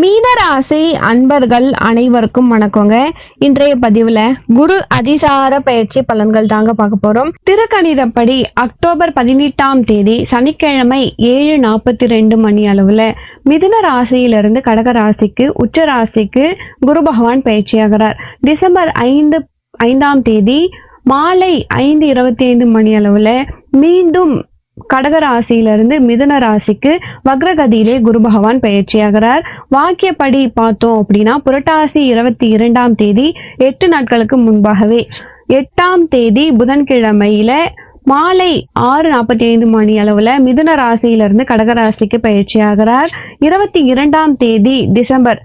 மீனராசி அன்பர்கள் அனைவருக்கும் வணக்கங்க. இன்றைய பதிவுல குரு அதிசார பயிற்சி பலன்கள் தாங்க பார்க்க போறோம். திருக்கணிதப்படி அக்டோபர் பதினெட்டாம் தேதி சனிக்கிழமை ஏழு நாற்பத்தி ரெண்டு மணி அளவுல மிதுன ராசியிலிருந்து கடக ராசிக்கு உச்ச ராசிக்கு குரு பகவான் பயிற்சியாகிறார். டிசம்பர் ஐந்து ஐந்தாம் தேதி மாலை ஐந்து இருபத்தி ஐந்து மணி அளவுல மீண்டும் கடக ராசியிலிருந்து மிதுன ராசிக்கு வக்ரகதியிலே குரு பகவான் பயிற்சியாகிறார். வாக்கியப்படி பார்த்தோம் அப்படின்னா புரட்டாசி இருபத்தி இரண்டாம் தேதி எட்டு நாட்களுக்கு முன்பாகவே எட்டாம் தேதி புதன்கிழமையில மாலை ஆறு நாற்பத்தி ஐந்து மணி அளவுல மிதுன ராசியிலிருந்து கடகராசிக்கு பயிற்சியாகிறார். இருபத்தி இரண்டாம் தேதி டிசம்பர்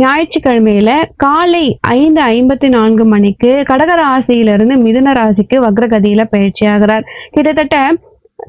ஞாயிற்றுக்கிழமையில காலை ஐந்து ஐம்பத்தி நான்கு மணிக்கு கடகராசியிலிருந்து மிதுன ராசிக்கு வக்ரகதியில பயிற்சியாகிறார். கிட்டத்தட்ட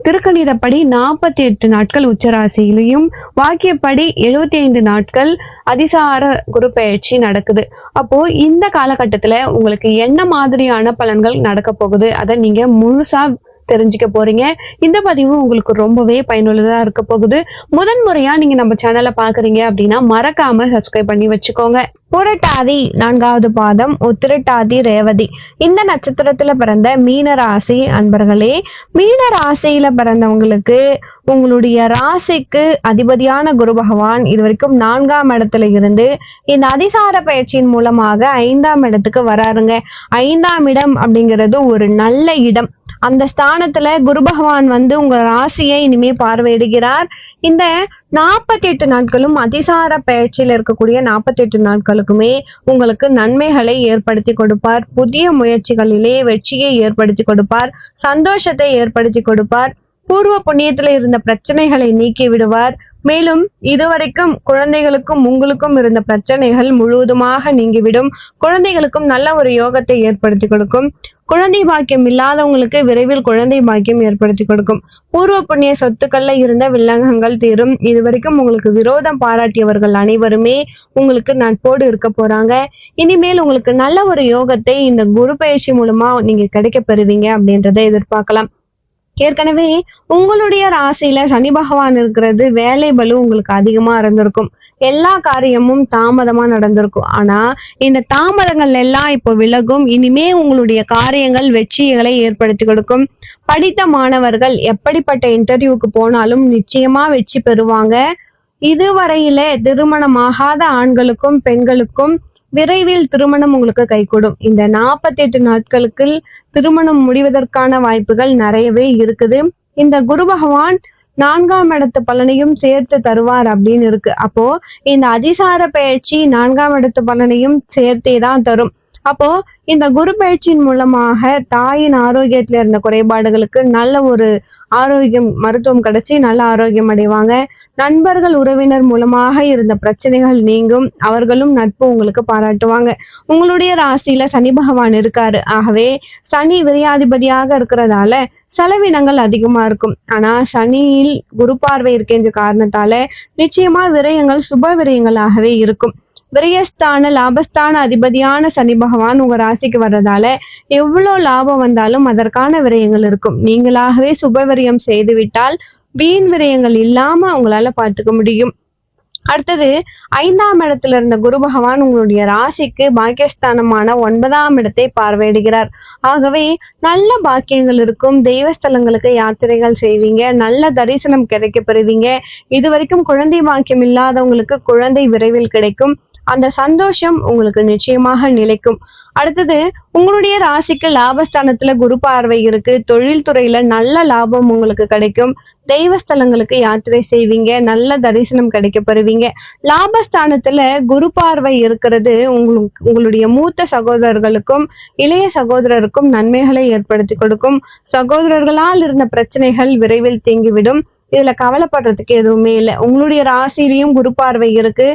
திருக்கணிதப்படி நாற்பத்தி எட்டு நாட்கள் உச்சராசியிலையும் வாக்கியப்படி எழுபத்தி ஐந்து நாட்கள் அதிசார குரு பயிற்சி நடக்குது. அப்போ இந்த காலகட்டத்துல உங்களுக்கு என்ன மாதிரியான பலன்கள் நடக்க போகுது? அதை நீங்க முழுசா தெரிஞ்சுக்க போறீங்க. இந்த பதிவு உங்களுக்கு ரொம்பவே பயனுள்ளதா இருக்க போகுது. முதன் முறையா நீங்க நம்ம சேனலை பாக்குறீங்க அப்படின்னா மறக்காம சப்ஸ்கிரைப் பண்ணி வச்சுக்கோங்க. புரட்டாதி நான்காவது பாதம் உத்திரட்டாதி ரேவதி. இந்த நட்சத்திரத்துல பிறந்த மீன ராசி அன்பர்களே மீன ராசியில பிறந்தவங்களுக்கு உங்களுடைய ராசிக்கு அதிபதியான குரு பகவான் இது வரைக்கும் நான்காம் இடத்துல இருந்து இந்த அதிசார பயிற்சியின் மூலமாக ஐந்தாம் இடத்துக்கு வராருங்க. ஐந்தாம் இடம் அப்படிங்கிறது ஒரு நல்ல இடம். அந்த ஸ்தானத்துல குரு பகவான் வந்து உங்க ராசியை இனிமே பார்வையிடுகிறார். இந்த நாற்பத்தி எட்டு நாட்களும் அதிசார பயிற்சியில் இருக்கக்கூடிய நாற்பத்தி எட்டு நாட்களுக்குமே உங்களுக்கு நன்மைகளை ஏற்படுத்தி கொடுப்பார். புதிய முயற்சிகளிலே வெற்றியை ஏற்படுத்தி கொடுப்பார். சந்தோஷத்தை ஏற்படுத்தி கொடுப்பார். பூர்வ புண்ணியத்துல இருந்த பிரச்சனைகளை நீக்கி விடுவார். மேலும் இதுவரைக்கும் குழந்தைகளுக்கும் உங்களுக்கும் இருந்த பிரச்சனைகள் முழுவதுமாக நீங்கிவிடும். குழந்தைகளுக்கும் நல்ல ஒரு யோகத்தை ஏற்படுத்தி கொடுக்கும். குழந்தை பாக்கியம் இல்லாதவங்களுக்கு விரைவில் குழந்தை பாக்கியம் ஏற்படுத்தி கொடுக்கும். பூர்வ புண்ணிய சொத்துக்கள்ல இருந்த வில்லங்கங்கள் தீரும். இதுவரைக்கும் உங்களுக்கு விரோதம் பாராட்டியவர்கள் அனைவருமே உங்களுக்கு நட்போடு இருக்க போறாங்க. இனிமேல் உங்களுக்கு நல்ல ஒரு யோகத்தை இந்த குரு பயிற்சி மூலமா நீங்க கிடைக்க பெறுவீங்க அப்படின்றத எதிர்பார்க்கலாம். ஏற்கனவே உங்களுடைய ராசியில சனி பகவான் இருக்கிறது வேலை பலு உங்களுக்கு அதிகமா இருந்திருக்கும். எல்லா காரியமும் தாமதமா நடந்திருக்கும். ஆனா இந்த தாமதங்கள் எல்லாம் இப்போ விலகும். இனிமே உங்களுடைய காரியங்கள் வெற்றிகளை ஏற்படுத்தி கொடுக்கும். படித்த மாணவர்கள் எப்படிப்பட்ட இன்டர்வியூக்கு போனாலும் நிச்சயமா வெற்றி பெறுவாங்க. இதுவரையில திருமணமாகாத ஆண்களுக்கும் பெண்களுக்கும் விரைவில் திருமணம் உங்களுக்கு கைகூடும். இந்த நாற்பத்தி எட்டு நாட்களுக்கு திருமணம் முடிவதற்கான வாய்ப்புகள் நிறையவே இருக்குது. இந்த குரு பகவான் நான்காம் இடத்து பலனையும் சேர்த்து தருவார் அப்படின்னு இருக்கு. அப்போ இந்த அதிசார பயிற்சி நான்காம் இடத்து பலனையும் சேர்த்தே தான் தரும். அப்போ இந்த குரு பயிற்சியின் மூலமாக தாயின் ஆரோக்கியத்துல இருந்த குறைபாடுகளுக்கு நல்ல ஒரு ஆரோக்கியம் மருத்துவம் கிடைச்சி நல்ல ஆரோக்கியம் அடைவாங்க. நண்பர்கள் உறவினர் மூலமாக இருந்த பிரச்சனைகள் நீங்கும். அவர்களும் நட்பு உங்களுக்கு பாராட்டுவாங்க. உங்களுடைய ராசியில சனி பகவான் இருக்காரு. ஆகவே சனி விரையாதிபதியாக இருக்கிறதால செலவினங்கள் அதிகமா இருக்கும். ஆனா சனியில் குரு பார்வை இருக்கின்ற காரணத்தால நிச்சயமா விரயங்கள் சுப விரயங்களாகவே இருக்கும். விரயஸ்தான லாபஸ்தான அதிபதியான சனி பகவான் உங்க ராசிக்கு வர்றதால எவ்வளவு லாபம் வந்தாலும் அதற்கான விரயங்கள் இருக்கும். நீங்களாகவே சுப விரயம் செய்து விட்டால் வீண் விரயங்கள் இல்லாம உங்களால பார்த்துக்க முடியும். அடுத்தது ஐந்தாம் இடத்துல இருந்த குரு பகவான் உங்களுடைய ராசிக்கு பாக்கியஸ்தானமான ஒன்பதாம் இடத்தை பார்வையிடுகிறார். ஆகவே நல்ல பாக்கியங்கள் இருக்கும். தெய்வஸ்தலங்களுக்கு யாத்திரைகள் செய்வீங்க. நல்ல தரிசனம் கிடைக்க பெறுவீங்க. இது வரைக்கும் குழந்தை பாக்கியம் இல்லாதவங்களுக்கு குழந்தை விரைவில் கிடைக்கும். அந்த சந்தோஷம் உங்களுக்கு நிச்சயமாக நிலைக்கும். அடுத்தது உங்களுடைய ராசிக்கு லாபஸ்தானத்துல குரு பார்வை இருக்கு. தொழில் துறையில நல்ல லாபம் உங்களுக்கு கிடைக்கும். தெய்வஸ்தலங்களுக்கு யாத்திரை செய்வீங்க. நல்ல தரிசனம் கிடைக்க பெறுவீங்க லாபஸ்தானத்துல குரு பார்வை இருக்கிறது உங்களுக்கு உங்களுடைய மூத்த சகோதரர்களுக்கும் இளைய சகோதரருக்கும் நன்மைகளை ஏற்படுத்தி கொடுக்கும். சகோதரர்களால் இருந்த பிரச்சனைகள் விரைவில் தீங்கிவிடும். இதுல கவலைப்படுறதுக்கு எதுவுமே இல்லை. உங்களுடைய ராசிலையும் குரு பார்வை இருக்கு.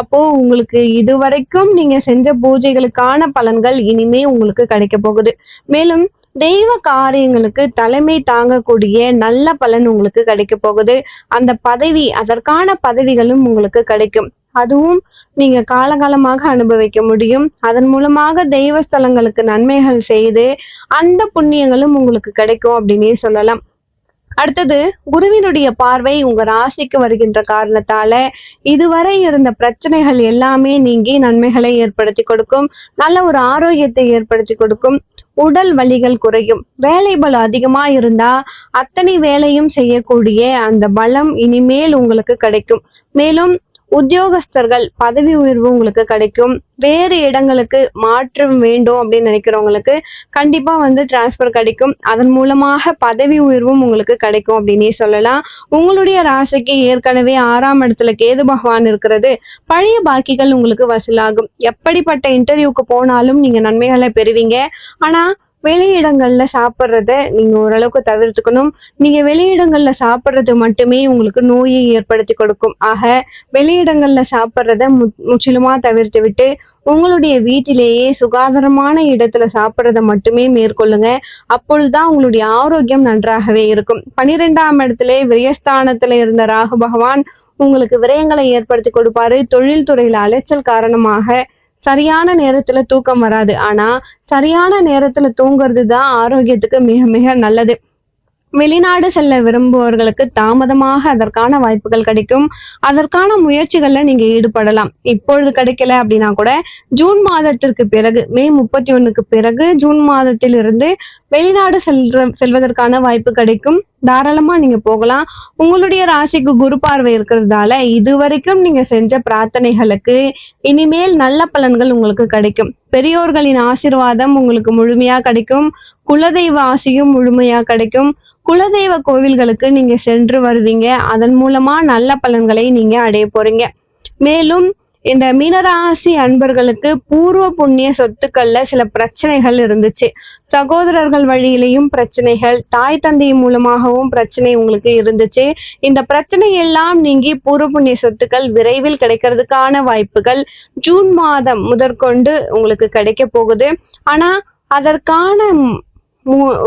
அப்போ உங்களுக்கு இதுவரைக்கும் நீங்க செஞ்ச பூஜைகளுக்கான பலன்கள் இனிமே உங்களுக்கு கிடைக்க போகுது. மேலும் தெய்வ காரியங்களுக்கு தலைமை தாங்கக்கூடிய நல்ல பலன் உங்களுக்கு கிடைக்க போகுது. அந்த பதவி அதற்கான பதவிகளும் உங்களுக்கு கிடைக்கும். அதுவும் நீங்க காலகாலமாக அனுபவிக்க முடியும். அதன் மூலமாக தெய்வ ஸ்தலங்களுக்கு நன்மைகள் செய்து அந்த புண்ணியங்களும் உங்களுக்கு கிடைக்கும் அப்படின்னே சொல்லலாம். அடுத்தது குருவினுடைய பார்வை உங்க ராசிக்கு வருகின்ற காரணத்தால இதுவரை இருந்த பிரச்சனைகள் எல்லாமே நீங்கி நன்மைகளை ஏற்படுத்தி கொடுக்கும் நல்ல ஒரு ஆரோக்கியத்தை ஏற்படுத்தி கொடுக்கும் உடல் வலிகள் குறையும் வேலை பலம் அதிகமா இருந்தா அத்தனை வேலையும் செய்யக்கூடிய அந்த பலம் இனிமேல் உங்களுக்கு கிடைக்கும். மேலும் உத்தியோகஸ்தர்கள் பதவி உயர்வு உங்களுக்கு கிடைக்கும். வேறு இடங்களுக்கு மாற்றம் வேண்டும் அப்படின்னு நினைக்கிறவங்களுக்கு கண்டிப்பா வந்து டிரான்ஸ்பர் கிடைக்கும். அதன் மூலமாக பதவி உயர்வும் உங்களுக்கு கிடைக்கும் அப்படின்னே சொல்லலாம். உங்களுடைய ராசிக்கு ஏற்கனவே ஆறாம் இடத்துல கேது பகவான் இருக்கிறது. பழைய பாக்கிகள் உங்களுக்கு வசூலாகும். எப்படிப்பட்ட இன்டர்வியூக்கு போனாலும் நீங்க நன்மைகளை பெறுவீங்க. ஆனா வெளியிடங்கள்ல சாப்பிட்றத நீங்க ஓரளவுக்கு தவிர்த்துக்கணும். நீங்க வெளியிடங்கள்ல சாப்பிட்றது மட்டுமே உங்களுக்கு நோயை ஏற்படுத்தி கொடுக்கும். ஆக வெளியிடங்கள்ல சாப்பிட்றத மு முற்றிலுமா தவிர்த்து விட்டு உங்களுடைய வீட்டிலேயே சுகாதாரமான இடத்துல சாப்பிட்றத மட்டுமே மேற்கொள்ளுங்க. அப்பொழுதுதான் உங்களுடைய ஆரோக்கியம் நன்றாகவே இருக்கும். பனிரெண்டாம் இடத்துல விரயஸ்தானத்துல இருந்த ராகு பகவான் உங்களுக்கு விரயங்களை ஏற்படுத்தி கொடுப்பாரு. தொழில்துறையில அலைச்சல் காரணமாக சரியான நேரத்துல தூக்கம் வராது. ஆனா சரியான நேரத்துல தூங்குறது தான் ஆரோக்கியத்துக்கு மிக மிக நல்லது. வெளிநாடு செல்ல விரும்புபவர்களுக்கு தாமதமாக அதற்கான வாய்ப்புகள் கிடைக்கும். அதற்கான முயற்சிகள்ல நீங்க ஈடுபடலாம். இப்பொழுது கிடைக்கல அப்படின்னா கூட ஜூன் மாதத்திற்கு பிறகு மே முப்பத்தி ஒண்ணுக்கு பிறகு ஜூன் மாதத்தில் இருந்து வெளிநாடு செல்ற செல்வதற்கான வாய்ப்பு கிடைக்கும். தாராளமா நீங்க போகலாம். உங்களுடைய ராசிக்கு குரு பார்வை இருக்கிறதால இதுவரைக்கும் நீங்க செஞ்ச பிரார்த்தனைகளுக்கு இனிமேல் நல்ல பலன்கள் உங்களுக்கு கிடைக்கும். பெரியோர்களின் ஆசிர்வாதம் உங்களுக்கு முழுமையா கிடைக்கும். குலதெய்வ ஆசையும் முழுமையா கிடைக்கும். குலதெய்வ கோவில்களுக்கு நீங்க சென்று வருவீங்க. அதன் மூலமா நல்ல பலன்களை நீங்க அடைய போறீங்க. மேலும் இந்த மீனராசி அன்பர்களுக்கு பூர்வ புண்ணிய சொத்துக்கள்ல சில பிரச்சனைகள் இருந்துச்சு. சகோதரர்கள் வழியிலையும் பிரச்சனைகள் தாய் தந்தை மூலமாகவும் பிரச்சனை உங்களுக்கு இருந்துச்சு. இந்த பிரச்சனை எல்லாம் நீங்கி பூர்வ புண்ணிய சொத்துக்கள் விரைவில் கிடைக்கிறதுக்கான வாய்ப்புகள் ஜூன் மாதம் முதற்கொண்டு உங்களுக்கு கிடைக்க போகுது. ஆனா அதற்கான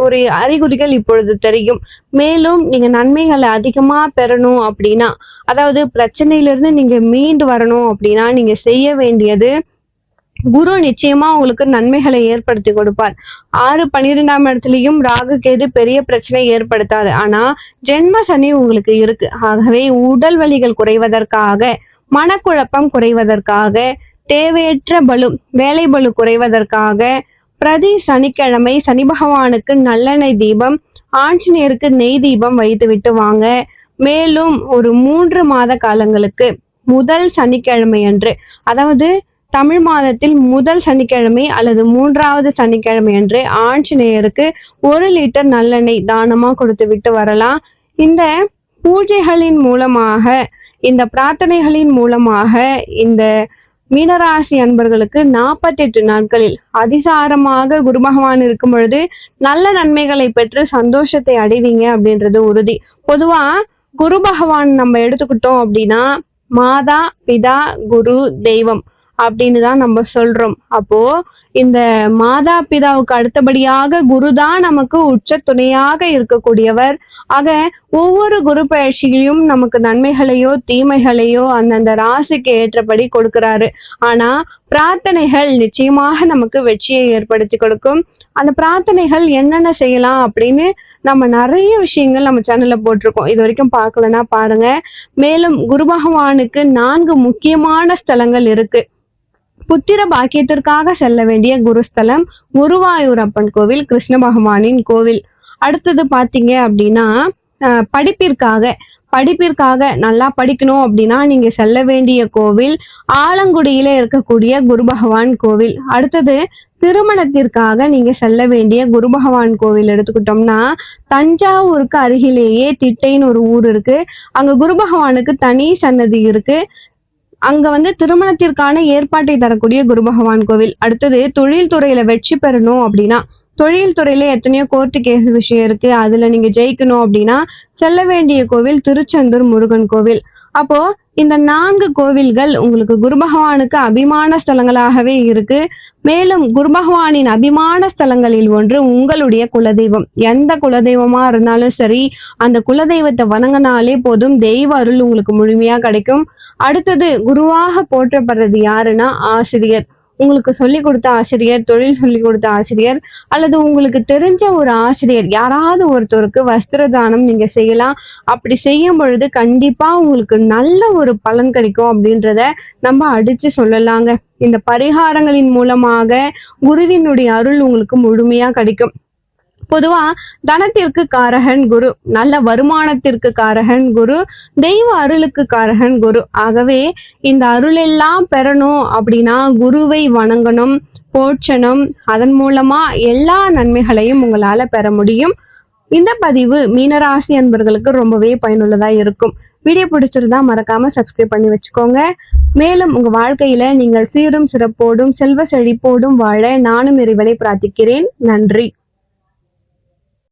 ஒரு அறிகுறிகள் இப்பொழுது தெரியும். மேலும் நீங்க நன்மைகளை அதிகமா பெறணும் அப்படின்னா அதாவது பிரச்சனையிலிருந்து நீங்க மீண்டு வரணும் அப்படின்னா நீங்க செய்ய வேண்டியது குரு நிச்சயமா உங்களுக்கு நன்மைகளை ஏற்படுத்தி கொடுப்பார். ஆறு பன்னிரெண்டாம் இடத்துலயும் ராகு கேது பெரிய பிரச்சனை ஏற்படுத்தாது. ஆனா ஜென்ம சனி உங்களுக்கு இருக்கு. ஆகவே உடல் வலிகள் குறைவதற்காக மனக்குழப்பம் குறைவதற்காக தேவையற்ற பலு வேலை பலு குறைவதற்காக பிரதி சனிக்கிழமை சனி பகவானுக்கு நல்லெண்ணெய் தீபம் ஆஞ்சநேயருக்கு நெய் தீபம் வைத்து விட்டு வாங்க. மேலும் ஒரு மூன்று மாத காலங்களுக்கு முதல் சனிக்கிழமை அன்று அதாவது தமிழ் மாதத்தில் முதல் சனிக்கிழமை அல்லது மூன்றாவது சனிக்கிழமை அன்று ஆஞ்சநேயருக்கு ஒரு லிட்டர் நல்லெண்ணெய் தானமா கொடுத்து விட்டு வரலாம். இந்த பூஜைகளின் மூலமாக இந்த பிரார்த்தனைகளின் மூலமாக இந்த மீனராசி அன்பர்களுக்கு நாற்பத்தெட்டு நாட்களில் அதிசாரமாக குரு பகவான் இருக்கும் பொழுது நல்ல நன்மைகளை பெற்று சந்தோஷத்தை அடைவீங்க அப்படின்றது உறுதி. பொதுவா குரு பகவான் நம்ம எடுத்துக்கிட்டோம் அப்படின்னா மாதா பிதா குரு தெய்வம் அப்படின்னு தான் நம்ம சொல்றோம். அப்போ இந்த மாதா பிதாவுக்கு அடுத்தபடியாக குருதான் நமக்கு உச்ச துணையாக இருக்கக்கூடியவர். ஆக ஒவ்வொரு குரு பயிற்சியிலும் நமக்கு நன்மைகளையோ தீமைகளையோ அந்தந்த ராசிக்கு ஏற்றபடி கொடுக்கிறாரு. ஆனா பிரார்த்தனைகள் நிச்சயமாக நமக்கு வெற்றியை ஏற்படுத்தி கொடுக்கும். அந்த பிரார்த்தனைகள் என்னென்ன செய்யலாம் அப்படின்னு நம்ம நிறைய விஷயங்கள் நம்ம சேனல்ல போட்டிருக்கோம். இது வரைக்கும் பார்க்கலன்னா பாருங்க. மேலும் குரு பகவானுக்கு நான்கு முக்கியமான ஸ்தலங்கள் இருக்கு. புத்திர பாக்கியத்திற்காக செல்ல வேண்டிய குருஸ்தலம் குருவாயூரப்பன் கோவில் கிருஷ்ண பகவானின் கோவில். அடுத்தது பாத்தீங்க அப்படின்னா படிப்பிற்காக. படிப்பிற்காக நல்லா படிக்கணும் அப்படின்னா நீங்க செல்ல வேண்டிய கோவில் ஆலங்குடியில இருக்கக்கூடிய குரு பகவான் கோவில். அடுத்தது திருமணத்திற்காக நீங்க செல்ல வேண்டிய குரு பகவான் கோவில் எடுத்துக்கிட்டோம்னா தஞ்சாவூருக்கு அருகிலேயே திட்டைன்னு ஒரு ஊர் இருக்கு. அங்க குரு பகவானுக்கு தனி சன்னதி இருக்கு. அங்க வந்து திருமணத்திற்கான ஏற்பாட்டை தரக்கூடிய குரு பகவான் கோவில். அடுத்தது தொழில் துறையில வெற்றி பெறணும் அப்படின்னா தொழில் துறையில எத்தனையோ கோர்ட்டு கேஸ் விஷயம் இருக்கு. அதுல நீங்க ஜெயிக்கணும் அப்படின்னா செல்ல வேண்டிய கோவில் திருச்செந்தூர் முருகன் கோவில். அப்போ இந்த நான்கு கோவில்கள் உங்களுக்கு குரு பகவானுக்கு அபிமான ஸ்தலங்களாகவே இருக்கு. மேலும் குரு பகவானின் அபிமான ஸ்தலங்களில் ஒன்று உங்களுடைய குலதெய்வம். எந்த குலதெய்வமா இருந்தாலும் சரி அந்த குலதெய்வத்தை வணங்கினாலே போதும் தெய்வ அருள் உங்களுக்கு முழுமையா கிடைக்கும். அடுத்தது குருவாக போற்றப்படுறது யாருன்னா ஆசிரியர். உங்களுக்கு சொல்லி கொடுத்த ஆசிரியர் தொழில் சொல்லி கொடுத்த ஆசிரியர் அல்லது உங்களுக்கு தெரிஞ்ச ஒரு ஆசிரியர் யாராவது ஒருத்தருக்கு வஸ்திர தானம் நீங்க செய்யலாம். அப்படி செய்யும் பொழுது கண்டிப்பா உங்களுக்கு நல்ல ஒரு பலன் கிடைக்கும் அப்படின்றத நம்ம அடிச்சு சொல்லலாங்க. இந்த பரிகாரங்களின் மூலமாக குருவினுடைய அருள் உங்களுக்கு முழுமையா கிடைக்கும். பொதுவா தனத்திற்கு காரகன் குரு நல்ல வருமானத்திற்கு காரகன் குரு தெய்வ அருளுக்கு காரகன் குரு. ஆகவே இந்த அருள் எல்லாம் பெறணும் அப்படின்னா குருவை வணங்கணும் போற்றணும். அதன் மூலமா எல்லா நன்மைகளையும் உங்களால பெற முடியும். இந்த பதிவு மீனராசி அன்பர்களுக்கு ரொம்பவே பயனுள்ளதா இருக்கும். வீடியோ பிடிச்சிருந்தா மறக்காம சப்ஸ்கிரைப் பண்ணி வச்சுக்கோங்க. மேலும் உங்க வாழ்க்கையில நீங்கள் சீரும் சிறப்போடும் செல்வ செழிப்போடும் வாழ நானும் இறைவனை பிரார்த்திக்கிறேன். நன்றி.